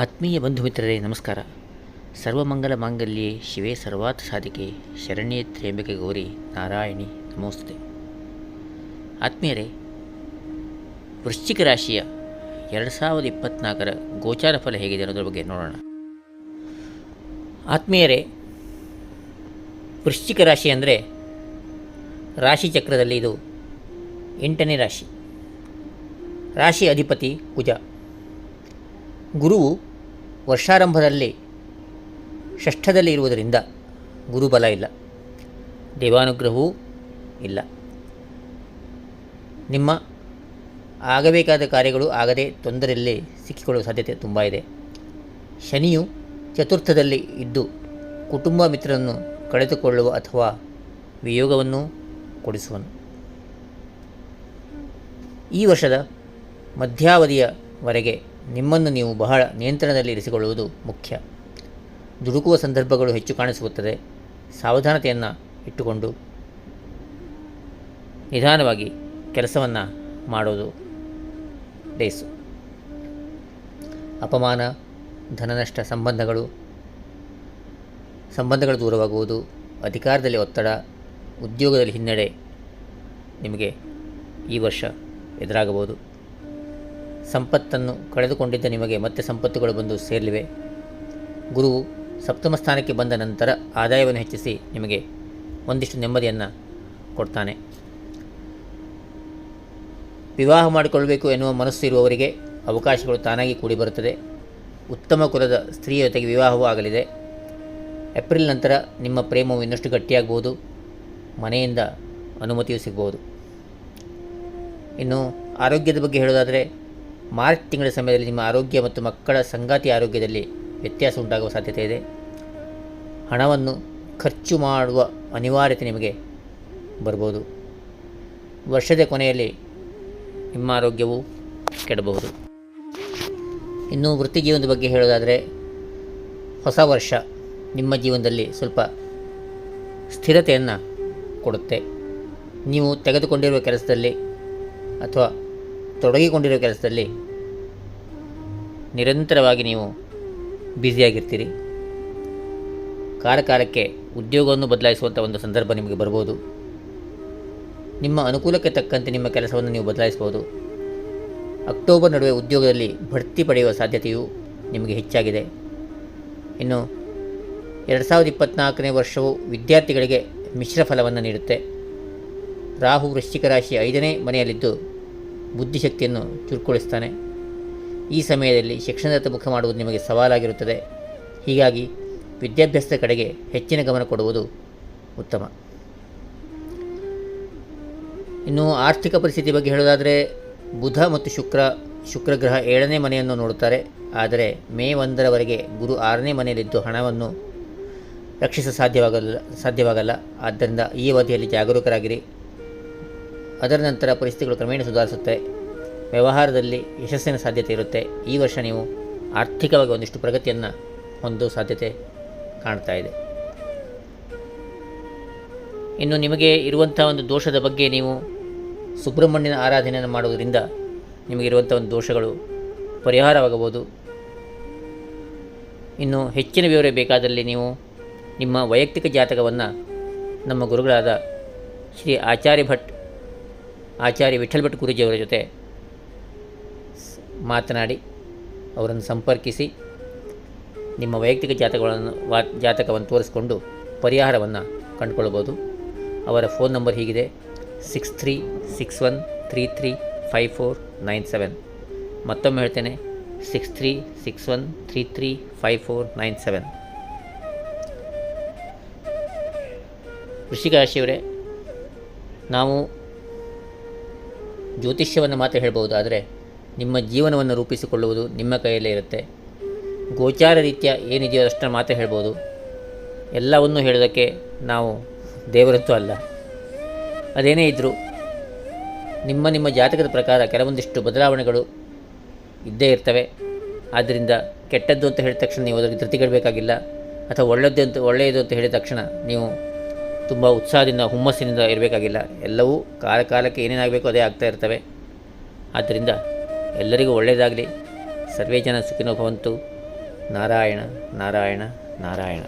ಆತ್ಮೀಯ ಬಂಧು ಮಿತ್ರರೇ ನಮಸ್ಕಾರ. ಸರ್ವಮಂಗಲ ಮಾಂಗಲ್ಯ ಶಿವೇ ಸರ್ವಾತ್ ಸಾಧಿಕೆ, ಶರಣ್ಯೇ ತ್ರೇಂಬಿಕೆ ಗೌರಿ ನಾರಾಯಣಿ, ನಮೋಸ್ತುತೆ. ಆತ್ಮೀಯರೇ, ವೃಶ್ಚಿಕ ರಾಶಿಯ ಎರಡು ಸಾವಿರದ ಇಪ್ಪತ್ನಾಲ್ಕರ ಗೋಚಾರ ಫಲ ಹೇಗಿದೆ ಅನ್ನೋದ್ರ ಬಗ್ಗೆ ನೋಡೋಣ. ಆತ್ಮೀಯರೇ, ವೃಶ್ಚಿಕ ರಾಶಿ ಅಂದರೆ ರಾಶಿ ಚಕ್ರದಲ್ಲಿ ಇದು ಎಂಟನೇ ರಾಶಿ. ರಾಶಿ ಅಧಿಪತಿ ಕುಜ. ಗುರುವು ವರ್ಷಾರಂಭದಲ್ಲಿ ಷಷ್ಠದಲ್ಲಿ ಇರುವುದರಿಂದ ಗುರುಬಲ ಇಲ್ಲ. ದೇವಾನುಗ್ರಹವೂ ಇಲ್ಲ. ನಿಮ್ಮ ಆಗಬೇಕಾದ ಕಾರ್ಯಗಳು ಆಗದೆ ತೊಂದರೆಯಲ್ಲಿ ಸಿಕ್ಕಿಕೊಳ್ಳುವ ಸಾಧ್ಯತೆ ತುಂಬ ಇದೆ. ಶನಿಯು ಚತುರ್ಥದಲ್ಲಿ ಇದ್ದು ಕುಟುಂಬ ಮಿತ್ರರನ್ನು ಕಳೆದುಕೊಳ್ಳುವ ಅಥವಾ ವಿಯೋಗವನ್ನು ಕೊಡಿಸುವನು. ಈ ವರ್ಷದ ಮಧ್ಯಾವಧಿಯವರೆಗೆ ನಿಮ್ಮನ್ನು ನೀವು ಬಹಳ ನಿಯಂತ್ರಣದಲ್ಲಿ ಇರಿಸಿಕೊಳ್ಳುವುದು ಮುಖ್ಯ. ದುಡುಕುವ ಸಂದರ್ಭಗಳು ಹೆಚ್ಚು ಕಾಣಿಸುತ್ತದೆ. ಸಾವಧಾನತೆಯನ್ನು ಇಟ್ಟುಕೊಂಡು ನಿಧಾನವಾಗಿ ಕೆಲಸವನ್ನು ಮಾಡೋದು ಡೇಸು ಅಪಮಾನ, ಧನನಷ್ಟ ಸಂಬಂಧಗಳು ಸಂಬಂಧಗಳು ದೂರವಾಗುವುದು, ಅಧಿಕಾರದಲ್ಲಿ ಒತ್ತಡ, ಉದ್ಯೋಗದಲ್ಲಿ ಹಿನ್ನಡೆ ನಿಮಗೆ ಈ ವರ್ಷ ಎದುರಾಗಬಹುದು. ಸಂಪತ್ತನ್ನು ಕಳೆದುಕೊಂಡಿದ್ದ ನಿಮಗೆ ಮತ್ತೆ ಸಂಪತ್ತುಗಳು ಬಂದು ಸೇರಲಿವೆ. ಗುರುವು ಸಪ್ತಮ ಸ್ಥಾನಕ್ಕೆ ಬಂದ ನಂತರ ಆದಾಯವನ್ನು ಹೆಚ್ಚಿಸಿ ನಿಮಗೆ ಒಂದಿಷ್ಟು ನೆಮ್ಮದಿಯನ್ನು ಕೊಡ್ತಾನೆ. ವಿವಾಹ ಮಾಡಿಕೊಳ್ಳಬೇಕು ಎನ್ನುವ ಮನಸ್ಸು ಇರುವವರಿಗೆ ಅವಕಾಶಗಳು ತಾನಾಗಿ ಕೂಡಿ ಬರುತ್ತದೆ. ಉತ್ತಮ ಕುಲದ ಸ್ತ್ರೀಯ ಜೊತೆಗೆ ವಿವಾಹವೂ ಆಗಲಿದೆ. ಏಪ್ರಿಲ್ ನಂತರ ನಿಮ್ಮ ಪ್ರೇಮವು ಇನ್ನಷ್ಟು ಗಟ್ಟಿಯಾಗಬಹುದು. ಮನೆಯಿಂದ ಅನುಮತಿಯೂ ಸಿಗಬಹುದು. ಇನ್ನು ಆರೋಗ್ಯದ ಬಗ್ಗೆ ಹೇಳೋದಾದರೆ ಮಾರ್ಚ್ ತಿಂಗಳ ಸಮಯದಲ್ಲಿ ನಿಮ್ಮ ಆರೋಗ್ಯ ಮತ್ತು ಮಕ್ಕಳ ಸಂಗಾತಿ ಆರೋಗ್ಯದಲ್ಲಿ ವ್ಯತ್ಯಾಸ ಉಂಟಾಗುವ ಸಾಧ್ಯತೆ ಇದೆ. ಹಣವನ್ನು ಖರ್ಚು ಮಾಡುವ ಅನಿವಾರ್ಯತೆ ನಿಮಗೆ ಬರ್ಬೋದು ವರ್ಷದ ಕೊನೆಯಲ್ಲಿ ನಿಮ್ಮ ಆರೋಗ್ಯವು ಕೆಡಬಹುದು. ಇನ್ನು ವೃತ್ತಿ ಜೀವನದ ಬಗ್ಗೆ ಹೇಳೋದಾದರೆ ಹೊಸ ವರ್ಷ ನಿಮ್ಮ ಜೀವನದಲ್ಲಿ ಸ್ವಲ್ಪ ಸ್ಥಿರತೆಯನ್ನು ಕೊಡುತ್ತೆ. ನೀವು ತೆಗೆದುಕೊಂಡಿರುವ ಕೆಲಸದಲ್ಲಿ ಅಥವಾ ತೊಡಗಿಕೊಂಡಿರೋ ಕೆಲಸದಲ್ಲಿ ನಿರಂತರವಾಗಿ ನೀವು ಬ್ಯುಸಿಯಾಗಿರ್ತೀರಿ. ಕಾಲಕಾಲಕ್ಕೆ ಉದ್ಯೋಗವನ್ನು ಬದಲಾಯಿಸುವಂಥ ಒಂದು ಸಂದರ್ಭ ನಿಮಗೆ ಬರ್ಬೋದು. ನಿಮ್ಮ ಅನುಕೂಲಕ್ಕೆ ತಕ್ಕಂತೆ ನಿಮ್ಮ ಕೆಲಸವನ್ನು ನೀವು ಬದಲಾಯಿಸ್ಬೋದು. ಅಕ್ಟೋಬರ್ ನಡುವೆ ಉದ್ಯೋಗದಲ್ಲಿ ಬಡ್ತಿ ಪಡೆಯುವ ಸಾಧ್ಯತೆಯು ನಿಮಗೆ ಹೆಚ್ಚಾಗಿದೆ. ಇನ್ನು ಎರಡು ಸಾವಿರದ ಇಪ್ಪತ್ತ್ನಾಲ್ಕನೇ ವರ್ಷವು ವಿದ್ಯಾರ್ಥಿಗಳಿಗೆ ಮಿಶ್ರ ಫಲವನ್ನು ನೀಡುತ್ತೆ. ರಾಹು ವೃಶ್ಚಿಕ ರಾಶಿ ಐದನೇ ಮನೆಯಲ್ಲಿದ್ದು ಬುದ್ಧಿಶಕ್ತಿಯನ್ನು ಚುರುಕುಗೊಳಿಸ್ತಾನೆ. ಈ ಸಮಯದಲ್ಲಿ ಶಿಕ್ಷಣದತ್ತ ಮುಖ ಮಾಡುವುದು ನಿಮಗೆ ಸವಾಲಾಗಿರುತ್ತದೆ. ಹೀಗಾಗಿ ವಿದ್ಯಾಭ್ಯಾಸದ ಕಡೆಗೆ ಹೆಚ್ಚಿನ ಗಮನ ಕೊಡುವುದು ಉತ್ತಮ. ಇನ್ನು ಆರ್ಥಿಕ ಪರಿಸ್ಥಿತಿ ಬಗ್ಗೆ ಹೇಳೋದಾದರೆ ಬುಧ ಮತ್ತು ಶುಕ್ರ, ಶುಕ್ರಗ್ರಹ ಏಳನೇ ಮನೆಯನ್ನು ನೋಡುತ್ತಾರೆ. ಆದರೆ ಮೇ ಒಂದರವರೆಗೆ ಗುರು ಆರನೇ ಮನೆಯಲ್ಲಿದ್ದು ಹಣವನ್ನು ರಕ್ಷಿಸ ಸಾಧ್ಯವಾಗಲ್ಲ ಸಾಧ್ಯವಾಗಲ್ಲ. ಆದ್ದರಿಂದ ಈ ಅವಧಿಯಲ್ಲಿ ಜಾಗರೂಕರಾಗಿರಿ. ಅದರ ನಂತರ ಪರಿಸ್ಥಿತಿಗಳು ಕ್ರಮೇಣ ಸುಧಾರಿಸುತ್ತೆ ವ್ಯವಹಾರದಲ್ಲಿ ಯಶಸ್ಸಿನ ಸಾಧ್ಯತೆ ಇರುತ್ತೆ. ಈ ವರ್ಷ ನೀವು ಆರ್ಥಿಕವಾಗಿ ಒಂದಿಷ್ಟು ಪ್ರಗತಿಯನ್ನು ಹೊಂದೋ ಸಾಧ್ಯತೆ ಕಾಣ್ತಾ ಇದೆ. ಇನ್ನು ನಿಮಗೆ ಇರುವಂಥ ಒಂದು ದೋಷದ ಬಗ್ಗೆ ನೀವು ಸುಬ್ರಹ್ಮಣ್ಯನ ಆರಾಧನೆಯನ್ನು ಮಾಡುವುದರಿಂದ ನಿಮಗಿರುವಂಥ ಒಂದು ದೋಷಗಳು ಪರಿಹಾರವಾಗಬಹುದು. ಇನ್ನು ಹೆಚ್ಚಿನ ವಿವರ ಬೇಕಾದಲ್ಲಿ ನೀವು ನಿಮ್ಮ ವೈಯಕ್ತಿಕ ಜಾತಕವನ್ನು ನಮ್ಮ ಗುರುಗಳಾದ ಶ್ರೀ ಆಚಾರ್ಯ ಭಟ್ ಆಚಾರ್ಯ ವಿಠಲ್ ಭಟ್ ಗುರುಜಿಯವರ ಜೊತೆ ಮಾತನಾಡಿ, ಅವರನ್ನು ಸಂಪರ್ಕಿಸಿ, ನಿಮ್ಮ ವೈಯಕ್ತಿಕ ಜಾತಕಗಳನ್ನು, ವಾ, ಜಾತಕವನ್ನು ತೋರಿಸಿಕೊಂಡು ಪರಿಹಾರವನ್ನು ಕಂಡುಕೊಳ್ಳಬಹುದು ಅವರ ಫೋನ್ ನಂಬರ್ ಹೀಗಿದೆ six three six one three three five four nine seven ಮತ್ತೊಮ್ಮೆ ಹೇಳ್ತೇನೆ six three six one three three five four nine seven ವೃಷಿಕ ರಾಶಿಯವರೇ, ನಾವು ಜ್ಯೋತಿಷ್ಯವನ್ನು ಮಾತ್ರ ಹೇಳ್ಬೋದು ಆದರೆ ನಿಮ್ಮ ಜೀವನವನ್ನು ರೂಪಿಸಿಕೊಳ್ಳುವುದು ನಿಮ್ಮ ಕೈಯಲ್ಲೇ ಇರುತ್ತೆ. ಗೋಚಾರ ರೀತಿಯ ಏನಿದೆಯೋ ಅಷ್ಟನ್ನು ಮಾತ್ರ ಹೇಳ್ಬೋದು. ಎಲ್ಲವನ್ನೂ ಹೇಳೋದಕ್ಕೆ ನಾವು ದೇವರಂತೂ ಅಲ್ಲ. ಅದೇನೇ ಇದ್ದರೂ ನಿಮ್ಮ ನಿಮ್ಮ ಜಾತಕದ ಪ್ರಕಾರ ಕೆಲವೊಂದಿಷ್ಟು ಬದಲಾವಣೆಗಳು ಇದ್ದೇ ಇರ್ತವೆ. ಆದ್ದರಿಂದ ಕೆಟ್ಟದ್ದು ಅಂತ ಹೇಳಿದ ತಕ್ಷಣ ನೀವು ಅದಕ್ಕೆ ಧೃತಿಗೆಡಬೇಕಾಗಿಲ್ಲ. ಅಥವಾ ಒಳ್ಳೆಯದು ಅಂತ ಒಳ್ಳೆಯದು ಅಂತ ಹೇಳಿದ ತಕ್ಷಣ ನೀವು ತುಂಬ ಉತ್ಸಾಹದಿಂದ, ಹುಮ್ಮಸ್ಸಿನಿಂದ ಇರಬೇಕಾಗಿಲ್ಲ. ಎಲ್ಲವೂ ಕಾಲ ಕಾಲಕ್ಕೆ ಏನೇನಾಗಬೇಕು ಅದೇ ಆಗ್ತಾ ಇರ್ತವೆ. ಆದ್ದರಿಂದ ಎಲ್ಲರಿಗೂ ಒಳ್ಳೆಯದಾಗಲಿ ಸರ್ವೇ ಜನ ಸುಖಿನೋ ಭವಂತು. ನಾರಾಯಣ ನಾರಾಯಣ ನಾರಾಯಣ.